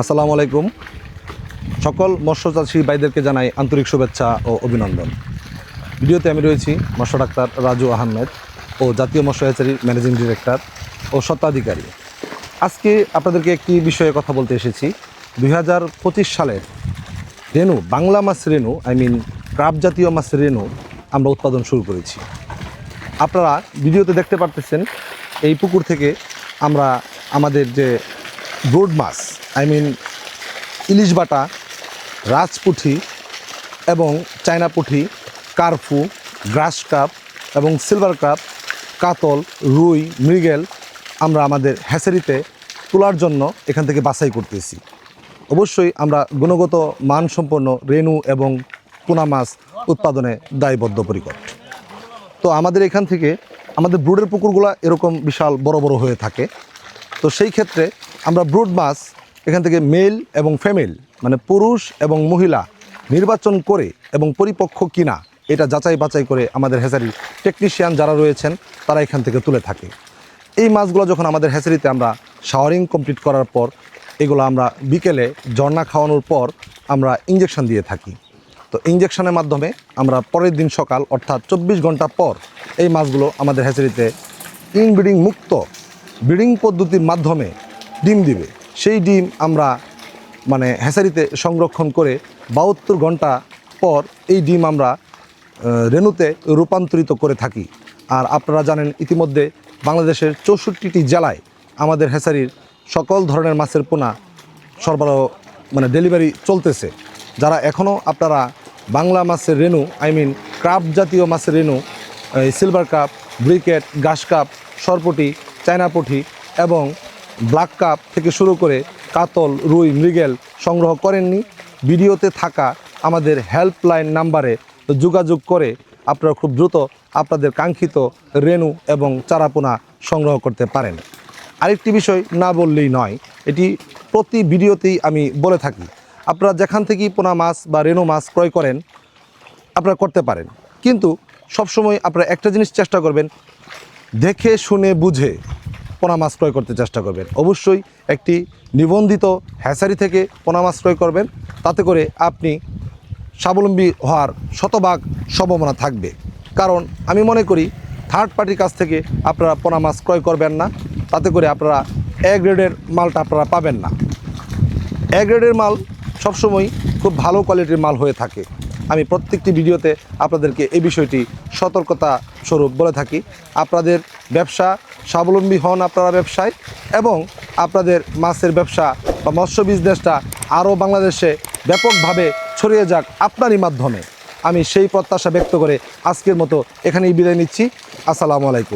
আসসালামু আলাইকুম। সকল মৎস্যচাষী ভাইদেরকে জানাই আন্তরিক শুভেচ্ছা ও অভিনন্দন। ভিডিওতে আমি রয়েছি মৎস্য ডাক্তার রাজু আহমেদ ও জাতীয় মৎস্য হ্যাচারির ম্যানেজিং ডিরেক্টর ও স্বত্বাধিকারী। আজকে আপনাদেরকে একটি বিষয়ে কথা বলতে এসেছি। দু হাজার পঁচিশ সালের রেনু বাংলা মাছ রেনু আই মিন ক্রাব জাতীয় মাছ রেনু আমরা উৎপাদন শুরু করেছি। আপনারা ভিডিওতে দেখতে পারতেছেন, এই পুকুর থেকে আমরা আমাদের যে ব্রোড মাছ আই মিন ইলিশ বাটা, রাজপুঁঠি এবং চায়না পুঁঠি কার্ফু গ্রাস কাপ এবং সিলভার কাপ, কাতল, রুই, মৃগেল আমরা আমাদের হ্যাচারিতে তোলার জন্য এখান থেকে বাছাই করতেছি। অবশ্যই আমরা গুণগত মানসম্পন্ন রেনু এবং পোনা মাছ উৎপাদনে দায়বদ্ধ পরিকর। তো আমাদের এখান থেকে আমাদের ব্রুডের পুকুরগুলো এরকম বিশাল বড় বড় হয়ে থাকে। তো সেই ক্ষেত্রে আমরা ব্রুড মাছ এখান থেকে মেল এবং ফিমেল মানে পুরুষ এবং মহিলা নির্বাচন করে এবং পরিপক্ক কিনা, এটা যাচাই বাছাই করে আমাদের হ্যাচারির টেকনিশিয়ান যারা রয়েছেন, তারা এখান থেকে তুলে থাকে। এই মাছগুলো যখন আমাদের হ্যাচারিতে আমরা শাওয়ারিং কমপ্লিট করার পর, এগুলো আমরা বিকেলে ঝর্ণা খাওয়ানোর পর আমরা ইঞ্জেকশন দিয়ে থাকি। তো ইঞ্জেকশনের মাধ্যমে আমরা পরের দিন সকাল অর্থাৎ চব্বিশ ঘণ্টা পর এই মাছগুলো আমাদের হ্যাচারিতে ইনব্রিডিং মুক্ত ব্রিডিং পদ্ধতির মাধ্যমে ডিম দিবে। সেই ডিম আমরা মানে হ্যাচারিতে সংরক্ষণ করে বাহাত্তর ঘণ্টা পর এই ডিম আমরা রেণুতে রূপান্তরিত করে থাকি। আর আপনারা জানেন, ইতিমধ্যে বাংলাদেশের চৌষট্টিটি জেলায় আমাদের হ্যাচারির সকল ধরনের মাছের পোনা সরবরাহ মানে ডেলিভারি চলতেছে। যারা এখনও আপনারা বাংলা মাছের রেনু আই মিন ক্রাব জাতীয় মাছের এই সিলভার কাপ, ব্রিকেট গাছ কাপ, সরপটি, চায়না পুঁটি এবং ব্ল্যাক কাপ থেকে শুরু করে কাতল, রুই, মৃগেল সংগ্রহ করেননি। ভিডিওতে থাকা আমাদের হেল্পলাইন নাম্বারে যোগাযোগ করে আপনারা খুব দ্রুত আপনাদের কাঙ্ক্ষিত রেনু এবং চারাপোনা সংগ্রহ করতে পারেন। আরেকটি বিষয় না বললেই নয়, এটি প্রতি ভিডিওতেই আমি বলে থাকি, আপনারা যেখান থেকেই পোনা মাছ বা রেনু মাছ ক্রয় করেন, আপনারা করতে পারেন। কিন্তু সবসময় আপনারা একটা জিনিস চেষ্টা করবেন, দেখে, শুনে, বুঝে। পোনা মাছ ক্রয় করতে চেষ্টা করবেন। অবশ্যই একটি নিবন্ধিত হ্যাচারি থেকে পোনা মাছ ক্রয় করবেন। তাতে করে আপনি স্বাবলম্বী হওয়ার শতভাগ সম্ভাবনা থাকবে। কারণ আমি মনে করি থার্ড পার্টির কাছ থেকে আপনারা পোনা মাছ ক্রয় করবেন না। তাতে করে আপনারা এ গ্রেডের মালটা আপনারা পাবেন না। এ গ্রেডের মাল সবসময় খুব ভালো কোয়ালিটির মাল হয়ে থাকে। আমি প্রত্যেকটি ভিডিওতে আপনাদেরকে এই বিষয়টি সতর্কতা স্বরূপ বলে থাকি। আপনাদের ব্যবসা স্বাবলম্বী হন আপনারা ব্যবসায় এবং আপনাদের মাছের ব্যবসা বা মৎস্য বিজনেসটা আরও বাংলাদেশে ব্যাপকভাবে ছড়িয়ে যাক আপনারই মাধ্যমে। আমি সেই প্রত্যাশা ব্যক্ত করে আজকের মতো এখানেই বিদায় নিচ্ছি। আসসালামু আলাইকুম।